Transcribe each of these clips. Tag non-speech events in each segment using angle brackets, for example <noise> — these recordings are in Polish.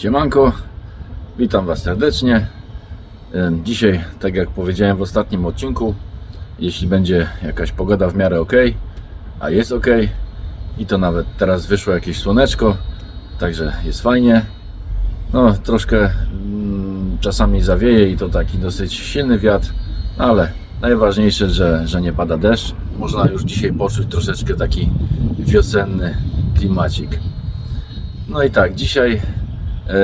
Siemanko, witam Was serdecznie. Dzisiaj, tak jak powiedziałem w ostatnim odcinku, jeśli będzie jakaś pogoda w miarę ok, a jest ok, i to nawet teraz wyszło jakieś słoneczko, także jest fajnie. No, troszkę mm, czasami zawieje i to taki dosyć silny wiatr, ale najważniejsze, że, że nie pada deszcz. Można już dzisiaj poczuć troszeczkę taki wiosenny klimacik. No i tak, dzisiaj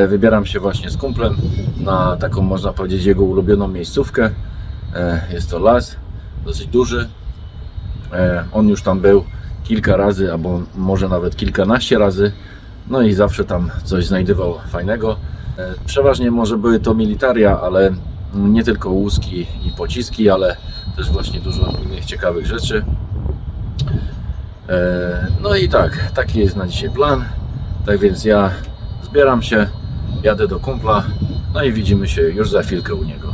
wybieram się właśnie z kumplem na taką, można powiedzieć, jego ulubioną miejscówkę. E, Jest to las, dosyć duży. E, On już tam był kilka razy, albo może nawet kilkanaście razy. No i zawsze tam coś znajdywał fajnego. E, Przeważnie może były to militaria, ale nie tylko łuski i pociski, ale też właśnie dużo innych ciekawych rzeczy. E, No i tak, taki jest na dzisiaj plan. Tak więc ja zbieram się, jadę do kumpla, no i widzimy się już za chwilkę u niego.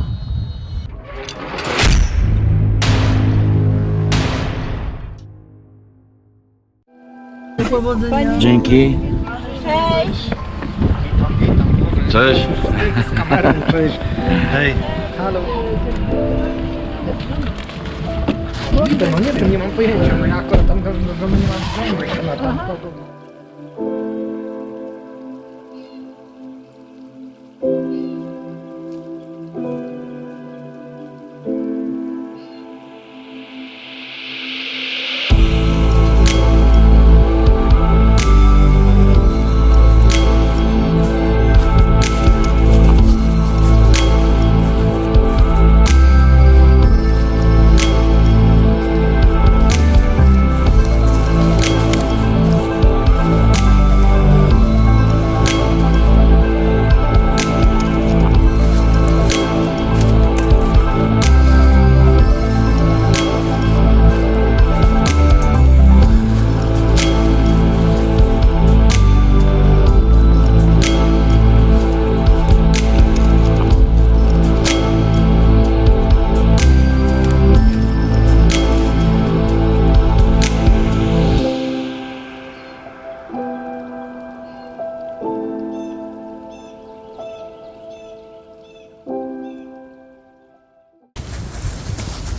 Dzięki. Cześć. Cześć. Hej. Halo. No nie wiem, nie mam pojęcia, no ja akurat tam do, do domu nie mam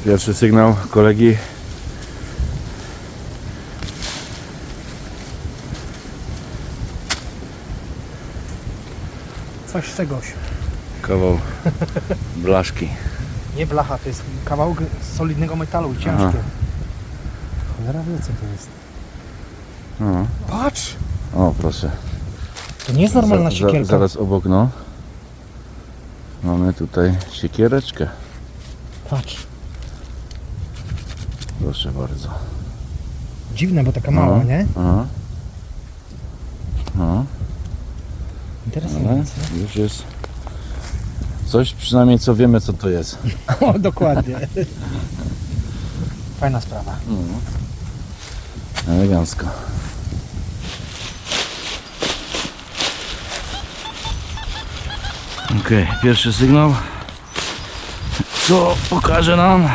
Pierwszy sygnał kolegi. Coś z czegoś. Kawał blaszki. <laughs> Nie blacha, to jest kawałek solidnego metalu i ciężkie. Aha. Cholera wie co to jest. No. Patrz! O, proszę. To nie jest normalna Za- za- siekierka. Zaraz obok, no. Mamy tutaj siekiereczkę. Patrz. Proszę bardzo. Dziwne, bo taka mała, No. nie? Aha. No, ale Interesujące. już jest coś przynajmniej co wiemy co to jest. <laughs> O, dokładnie. <laughs> Fajna sprawa. Elegancko. Ok, pierwszy sygnał. Co pokaże nam?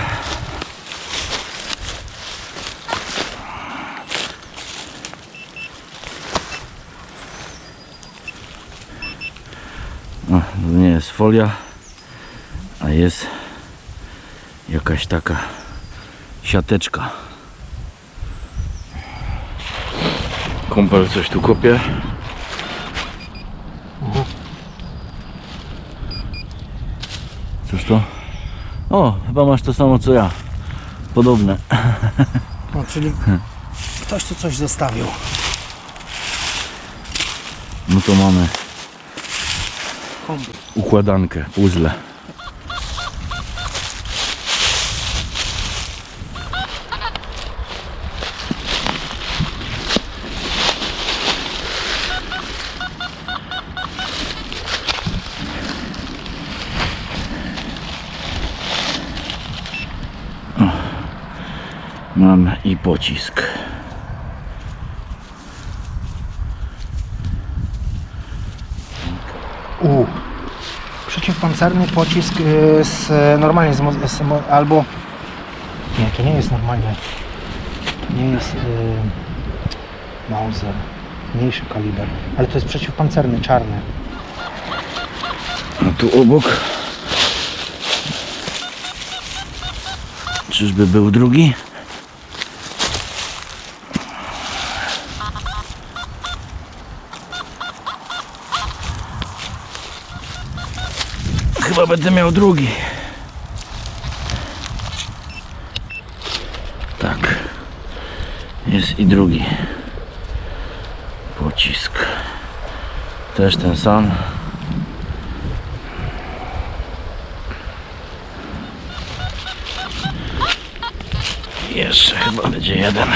O, to nie jest folia, a jest jakaś taka siateczka. Kumpel coś tu kopie. To? O, chyba masz to samo co ja. Podobne. <laughs> No, czyli ktoś tu coś zostawił. No to mamy układankę, puzzle. O, Mam i pocisk. U. Przeciwpancerny pocisk y, z normalnie z, z albo nie, to nie jest normalnie. To nie jest y, Mauser. Mniejszy kaliber. Ale to jest przeciwpancerny, czarny. A tu obok. Czyżby był drugi? Chyba będę miał drugi. Tak. Jest i drugi. Pocisk. Też ten sam. Jeszcze chyba będzie jeden.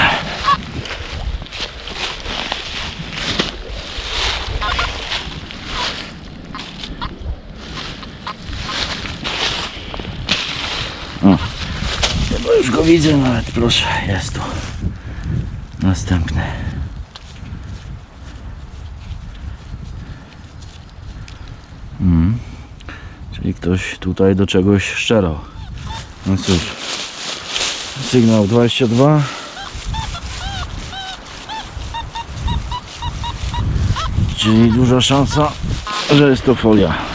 O, chyba już go widzę nawet, proszę, jest tu. Następny. Mm. Czyli ktoś tutaj do czegoś szczerał. No cóż. Sygnał 22. Czyli duża szansa, że jest to folia.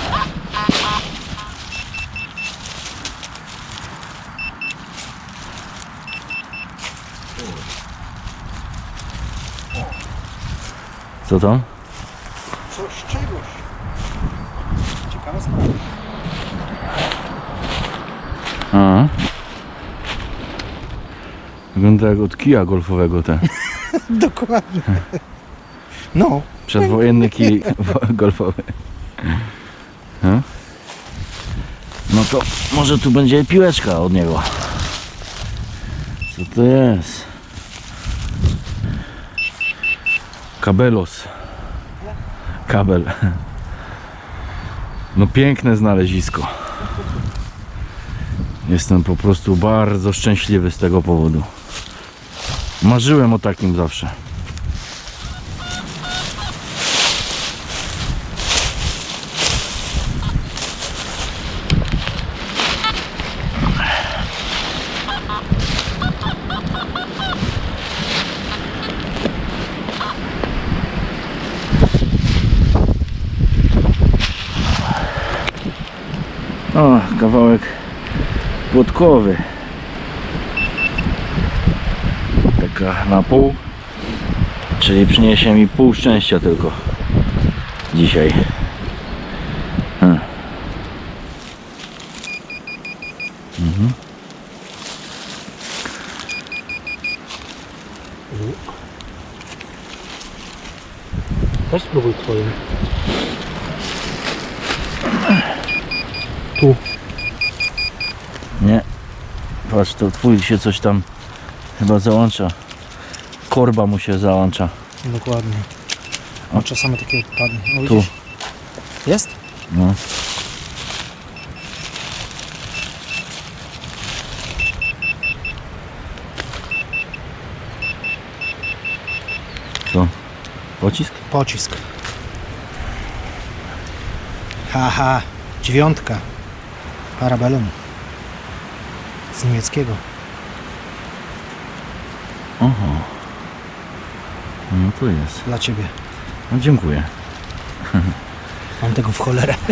Co tam? Coś z czegoś. Ciekawa sprawa. A. Wygląda jak od kija golfowego te. <laughs> Dokładnie. No, Przedwojenny kij golfowy. No to może tu będzie piłeczka od niego. Co to jest? Kabelos. Kabel. No piękne znalezisko. Jestem po prostu bardzo szczęśliwy z tego powodu. Marzyłem o takim zawsze. O, kawałek płotkowy. Taka na pół. Czyli przyniesie mi pół szczęścia tylko dzisiaj. Hmm. Mhm. weź spróbuj twoim. Tu. Nie. Patrz, to twój się coś tam chyba załącza. Korba mu się załącza. Dokładnie. O, czasami takie odpadnie. O, Tu. widzisz? Jest? No. Co? Pocisk? Pocisk. Haha, dziewiątka. Parabellum. Z niemieckiego. Oho. No to jest. Dla ciebie. No dziękuję. Mam tego w cholerę. <laughs>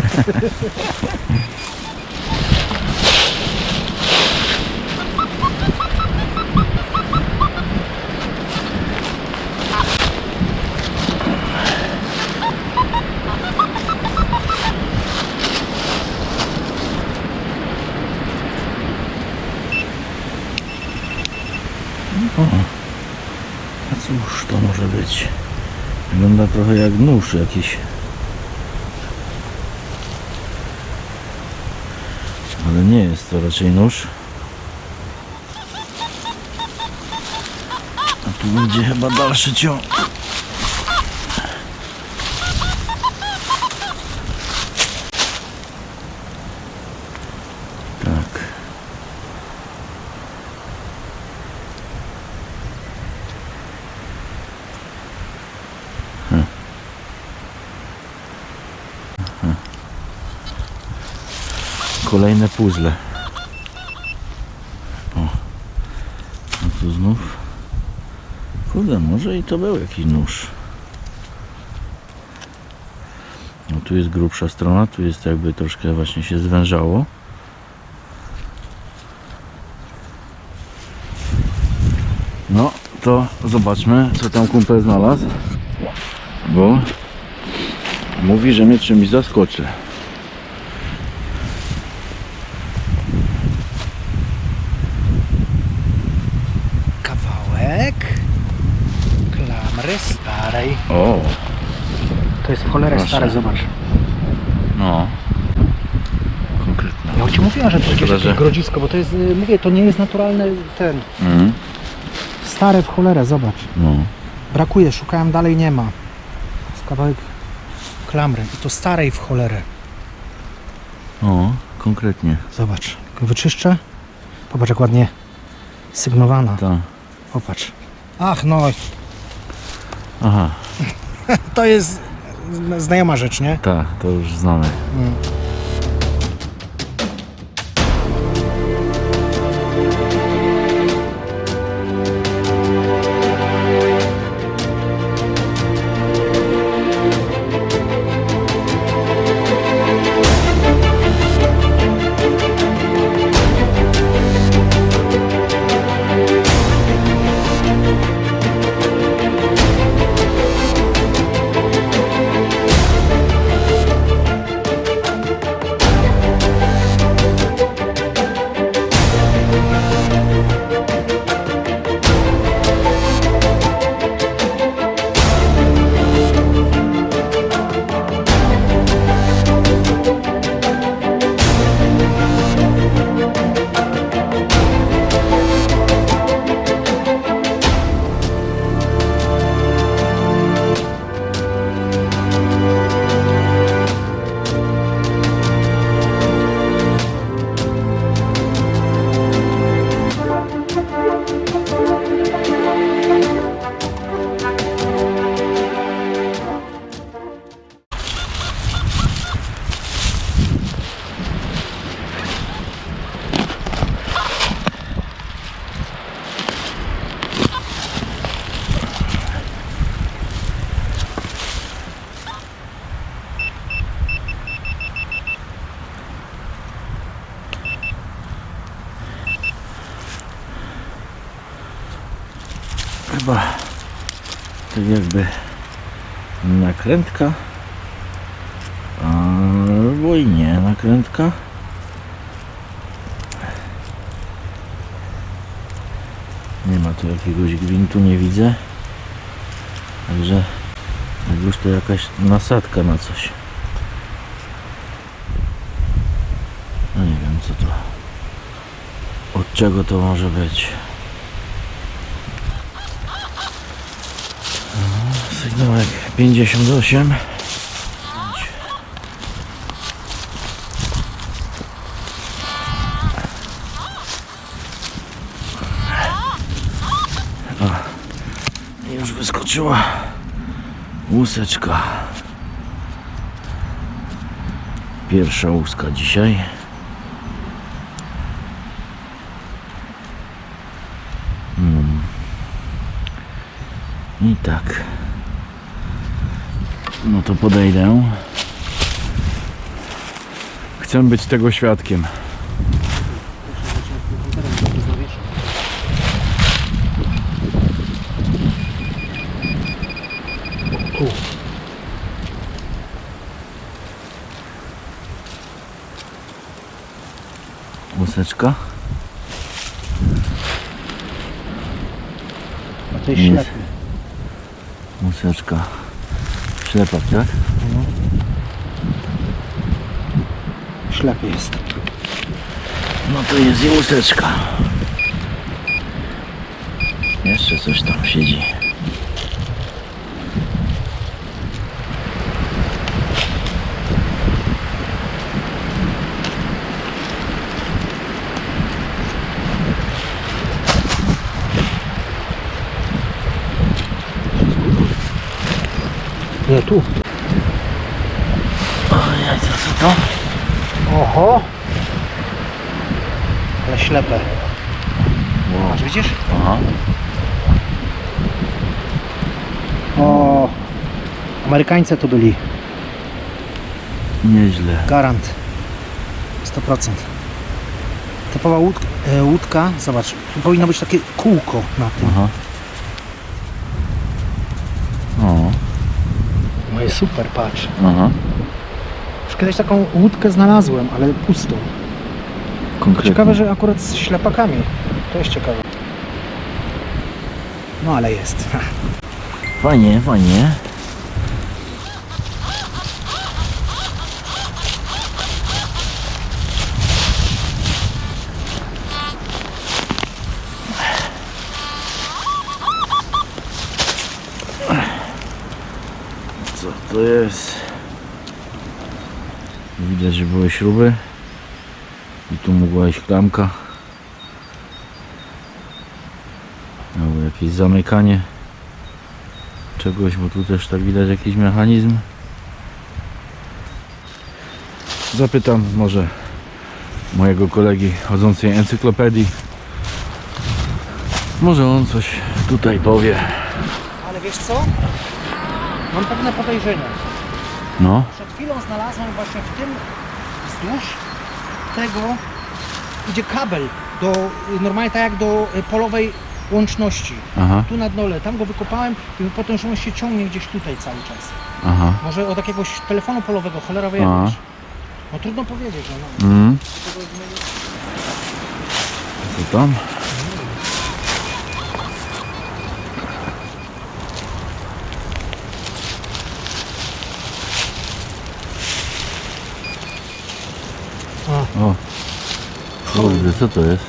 A cóż to może być? Wygląda trochę jak nóż jakiś. Ale nie jest to raczej nóż. A tu będzie chyba dalszy ciąg. Kolejne puzzle. O. A tu znów. Kurde, może i to był jakiś nóż. No Tu jest grubsza strona, tu jest jakby troszkę właśnie się zwężało. No, to zobaczmy, co tam kumpel znalazł. Bo mówi, że mnie czymś zaskoczy. Kawałek klamry starej. O, To jest w cholerę Proszę. stare, zobacz. no. Konkretne. Ja ci mówiłem, że to jakieś Szkoda, że- jakieś grodzisko, bo to jest, y, mówię, to nie jest naturalny ten. Mhm. Stare w cholerę, zobacz. No. Brakuje, szukałem dalej, nie ma. Jest kawałek klamry i to starej w cholerę. O, konkretnie. Zobacz, tylko wyczyszczę. Popatrz jak ładnie sygnowana. Ta. Popatrz. Ach no, Aha, to jest znajoma rzecz, nie? tak, to już znamy. Mm. Chyba to jakby nakrętka albo i nie nakrętka. Nie ma tu jakiegoś gwintu, nie widzę. Także już to jakaś nasadka na coś. No nie wiem co to. Od czego to może być? Sygnałek 58. O, już wyskoczyła łuseczka. Pierwsza łuska dzisiaj. Mm. I tak. No to podejdę. Chcę być tego świadkiem. Łuseczka. A to Jest. ślepy. Łuseczka. Ślepak, tak? Ślepy jest. No to jest i łuseczka. Jeszcze coś tam siedzi. Tu. Ojej, co, to? Oho. Ale ślepe. Wow. Widzisz? Aha. O. Amerykańcy tu byli. Nieźle. Garant. 100%. Typowa łódka, e, łódka, zobacz, tu powinno być takie kółko na tym. Aha. Super, patrz. aha. Już kiedyś taką łódkę znalazłem, ale pustą. Konkretnie. Ciekawe, że akurat z ślepakami. To jest ciekawe. No ale jest. <laughs> Fajnie, fajnie. Co to jest? Widać, że były śruby. I tu mogła być klamka. Albo jakieś zamykanie czegoś, bo tu też tak widać jakiś mechanizm. Zapytam może mojego kolegi chodzącej encyklopedii. Może on coś tutaj powie. Ale wiesz co? Mam pewne podejrzenie. No, chwilą znalazłem właśnie w tym wzdłuż tego idzie kabel do normalnie tak jak do y, polowej łączności. aha, Tu na dole, tam go wykopałem i potem że on się ciągnie gdzieś tutaj cały czas. aha. Może od jakiegoś telefonu polowego, cholera wie. No trudno powiedzieć, że no. Mhm. Co tam? Kurde, co to jest?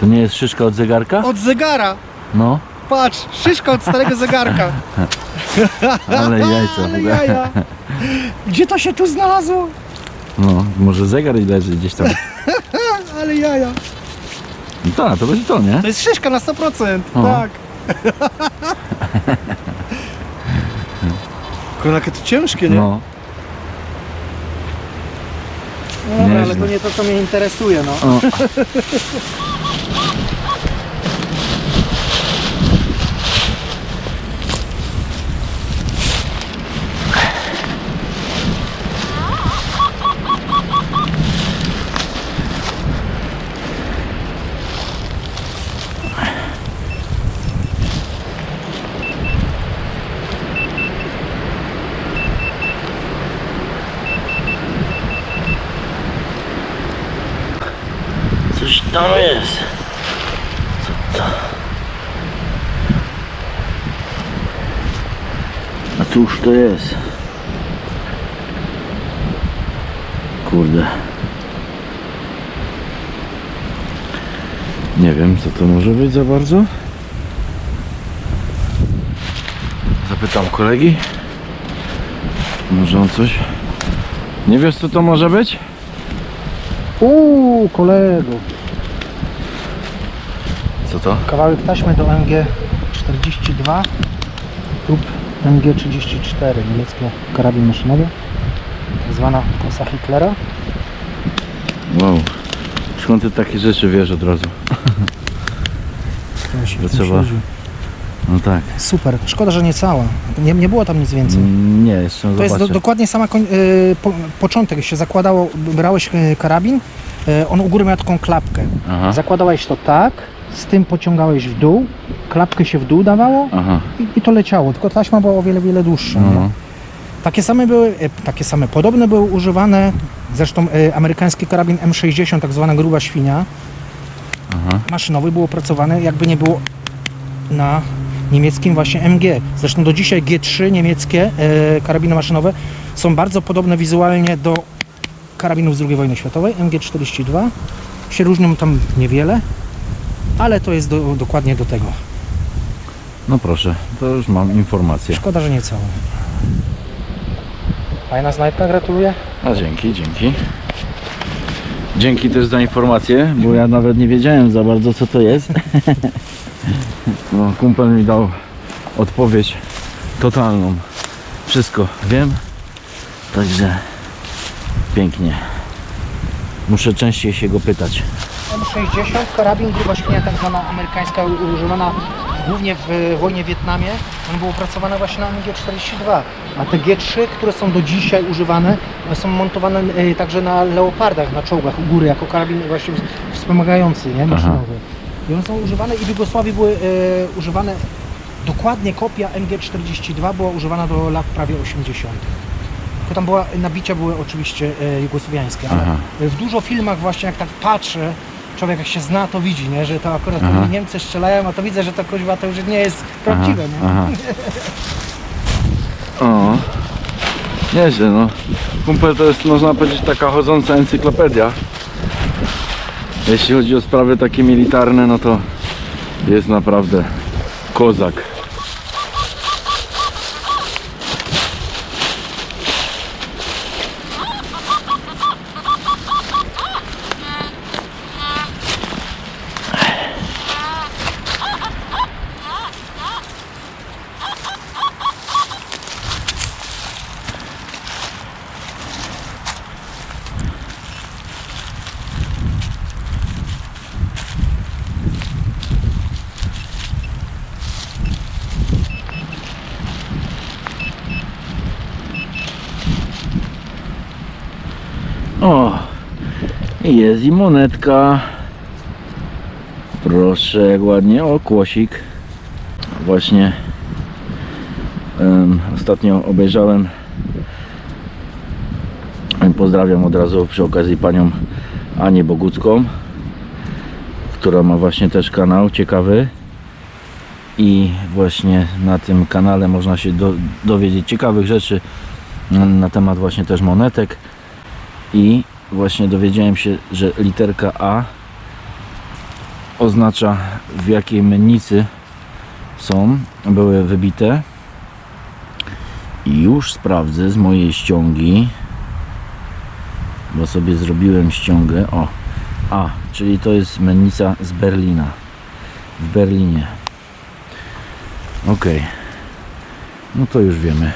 To nie jest szyszka od zegarka? Od zegara! No, Patrz, szyszka od starego zegarka. <laughs> ale jajca. Ale jaja. Gdzie to się tu znalazło? No, może zegar leży gdzieś tam. <laughs> Ale jaja. No tak, to będzie to, nie? To jest szyszka na 100%. O. Tak. <laughs> Kurwa, jakie to ciężkie, nie? No. No dobra, ale to nie to, co mnie interesuje, no. O. <laughs> To jest? Kurde. Nie wiem, co to może być za bardzo. Zapytam kolegi. Może on coś... Nie wiesz, co to może być? Uuu, kolego. Co to? Kawałek taśmy do MG42 lub MG34, niemieckie karabin maszynowy. Tak zwana kosa Hitlera. Wow. Skąd ty takie rzeczy wiesz od razu? To się To trzeba-. No tak. Super, szkoda, że nie cała. Nie, nie było tam nic więcej. Nie, jeszcze To jest do, dokładnie sama koń, y, po, początek. się zakładało, brałeś y, karabin, y, on u góry miał taką klapkę. Aha. Zakładałeś to tak, z tym pociągałeś w dół, klapkę się w dół dawało Aha. i, i to leciało. Tylko taśma była o wiele, wiele dłuższa. nie? No. Takie same były, y, takie same, podobne były używane, zresztą y, amerykański karabin M60, tak zwana gruba świnia, Aha. maszynowy był opracowany jakby nie było na niemieckim właśnie MG. Zresztą do dzisiaj G3 niemieckie e, karabiny maszynowe są bardzo podobne wizualnie do karabinów z II wojny światowej. MG42 się różnią tam niewiele, ale to jest do, dokładnie do tego. No proszę, to już mam informację. Szkoda, że nie całe. Fajna snajpka, gratuluję. A dzięki, dzięki. Dzięki też za informację, bo ja nawet nie wiedziałem za bardzo co to jest. <laughs> No, kumpel mi dał odpowiedź totalną. Wszystko wiem. Także pięknie. Muszę częściej się go pytać. M60, karabin, gruba świnia, tak zwana amerykańska, używana głównie w e, wojnie w Wietnamie, one były opracowane właśnie na MG42, a te G3, które są do dzisiaj używane, są montowane e, także na leopardach, na czołgach u góry, jako karabin właśnie wspomagający, nie, maszynowy. I one są używane i w Jugosławii były e, używane, dokładnie kopia MG42 była używana do lat prawie 80. Tylko tam była, nabicia były oczywiście e, jugosłowiańskie, ale Aha. w dużo filmach właśnie jak tak patrzę, człowiek jak się zna to widzi, nie? że to akurat Aha. Niemcy strzelają, a to widzę, że to kuźwa to już nie jest prawdziwe. nie? aha. <laughs> O, nieźle no. Kumpel to jest można powiedzieć taka chodząca encyklopedia. Jeśli chodzi o sprawy takie militarne, no to jest naprawdę kozak. O, i jest i monetka. Proszę, jak ładnie. O, kłosik. Właśnie em, ostatnio obejrzałem. Pozdrawiam od razu przy okazji panią Anię Bogucką, która ma właśnie też kanał ciekawy. I właśnie na tym kanale można się do, dowiedzieć ciekawych rzeczy na temat właśnie też monetek i właśnie dowiedziałem się, że literka A oznacza w jakiej mennicy są, były wybite. I już sprawdzę z mojej ściągi bo sobie zrobiłem ściągę. O, A, czyli to jest mennica z Berlina. W Berlinie. Ok no to już wiemy.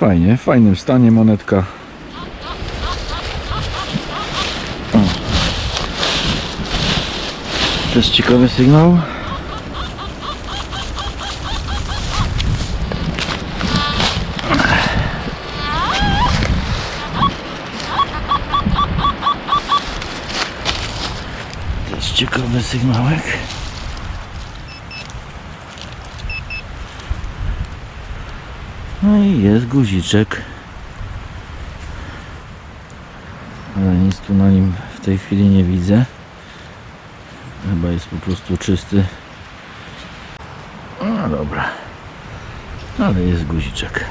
Fajnie, w fajnym stanie monetka Też ciekawy sygnał. Też ciekawy sygnałek. No i jest guziczek. Ale nic tu na nim w tej chwili nie widzę. Jest po prostu czysty. No dobra. Ale jest guziczek.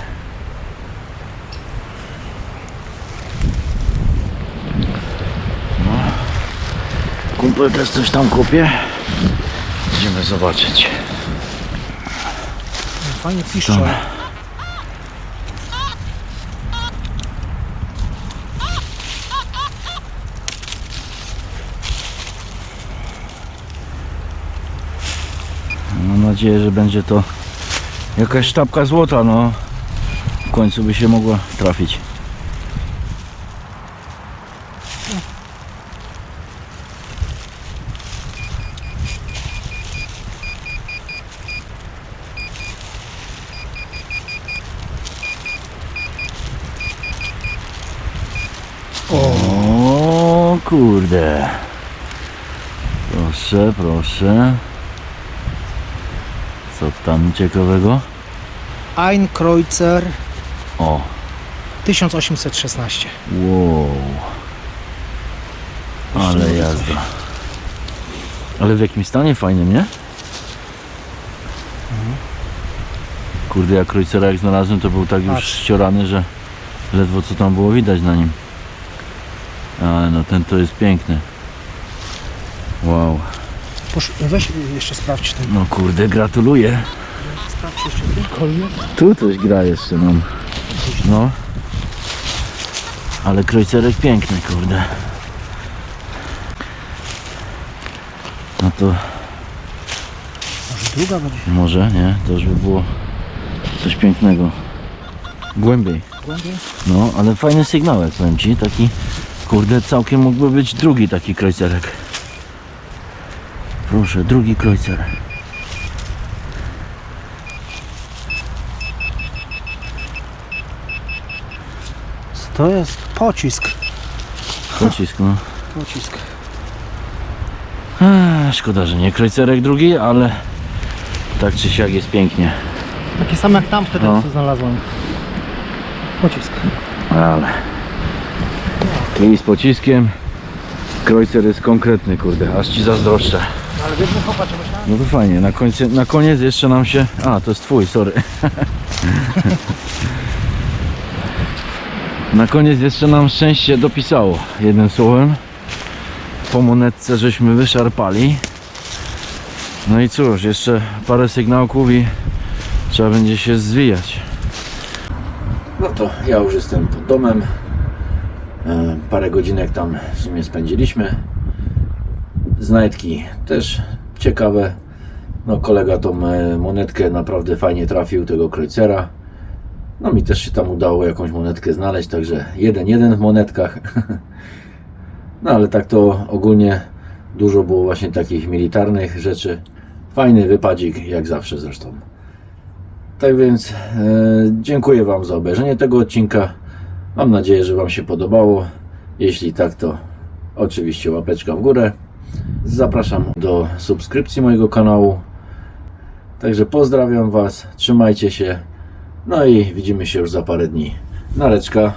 No. Kumpel też coś tam kupie. Idziemy zobaczyć. Fajnie piszcze. Nadzieję, że będzie to jakaś sztabka złota, no. W końcu by się mogła trafić. O kurde. Proszę, proszę. Co tam ciekawego? Ein Kreuzer O, 1816. wow. Ale jazda. Ale w jakim stanie fajnym, nie? Kurde, jak Kreuzera jak znalazłem, to był tak już Patrz. ściorany, że ledwo co tam było widać na nim. Ale no ten to jest piękny. Wow. Posz, weź jeszcze sprawdź ten. No kurde, gratuluję. Sprawdź jeszcze cokolwiek. Tu coś gra jeszcze mam. No. Ale krojcerek piękny, kurde. No to Może druga będzie może, nie? To już by było coś pięknego. Głębiej. głębiej. No, ale fajny sygnałek, powiem Ci. Taki, kurde, całkiem mógłby być drugi taki krojcerek. Proszę, drugi klojcer. To jest pocisk. Pocisk, no. Pocisk. Eee, szkoda, że nie klejcerek drugi, ale tak czy siak jest pięknie. Takie same jak tam wtedy tak no. znalazłem. Pocisk. Ale. Klej z pociskiem. Krojcer jest konkretny, kurde, aż ci zazdroszczę. Ale biedny chłopak, myślałem. No to fajnie, na, końcu, na koniec jeszcze nam się... A, to jest twój, sorry. <laughs> na koniec jeszcze nam szczęście dopisało, jednym słowem. Po monetce żeśmy wyszarpali. No i cóż, jeszcze parę sygnałków i trzeba będzie się zwijać. No to ja już jestem pod domem. E, Parę godzinek tam w sumie spędziliśmy. Znajdki też ciekawe. No kolega tą e, monetkę naprawdę fajnie trafił, tego Kreutzera. No mi też się tam udało jakąś monetkę znaleźć, także jeden jeden w monetkach. <laughs> No ale tak to ogólnie dużo było właśnie takich militarnych rzeczy. Fajny wypadzik, jak zawsze zresztą. Tak więc e, dziękuję Wam za obejrzenie tego odcinka. Mam nadzieję, że Wam się podobało. Jeśli tak, to oczywiście łapeczka w górę. Zapraszam do subskrypcji mojego kanału. Także pozdrawiam Was, trzymajcie się. No i widzimy się już za parę dni. Nareczka.